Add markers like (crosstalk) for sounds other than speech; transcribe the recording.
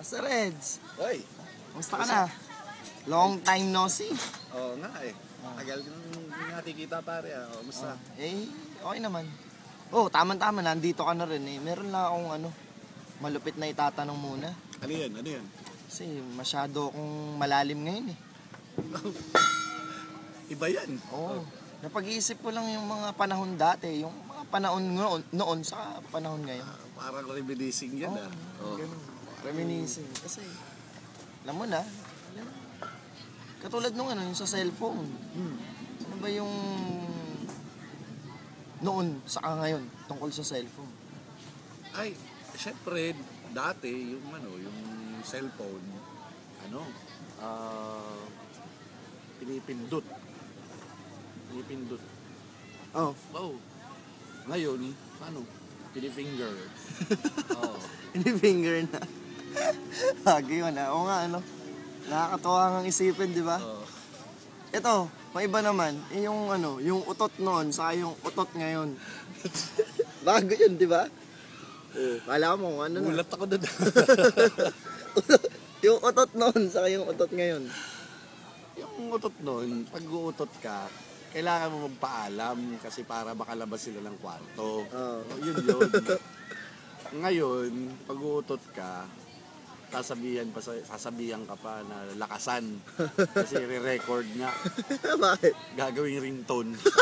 Sir Reds, Oy, kumusta ka na? Long time no see. oo nga eh. Tagal ko nang nakikita pare ah. Oh, musta? Eh, okay naman. Oh, tama-tama, nandito ka na rin eh. Meron lang akong ano, malupit na itatanong muna. Ano yan? Ano yan? Kasi masyado akong malalim ngayon eh. (laughs) Iba yan. Oo. Napag-iisip ko lang yung mga panahon dati, yung mga panahon noon, noon sa panahon ngayon. Ah, Parang reminiscing yan ah. Oh. Ganun. Reminiscing. Kasi, alam mo na, alam mo, katulad nung ano, yung sa cellphone. Hmm. Ano ba yung noon sa ngayon tungkol sa cellphone? Ay, syempre, dati yung ano, yung cellphone, ano, ah, pinipindot. Pinipindot. Oh, Oh. Ngayon, ano, pinifinger. (laughs) oh. hindi finger na. (laughs) Lagi yun ah. Oo nga ano. Nakakatawa nga isipin, di ba? oh. Ito, may iba naman. eh, Yung ano, yung utot noon sa yung utot ngayon. (laughs) Bago yun, di ba? Oh, kala mo kung ano na. Gulat ako doon. (laughs) yung utot noon sa yung utot ngayon. yung utot nun, pag uutot ka, kailangan mo magpaalam kasi para makalabas sila ng kwarto. Oo. Oh, yun yun. Ngayon, pag uutot ka, sasabihan pa sa, sasabihan ka pa na lakasan. (laughs) Kasi re-record nga. Bakit? gagawing ringtone (laughs)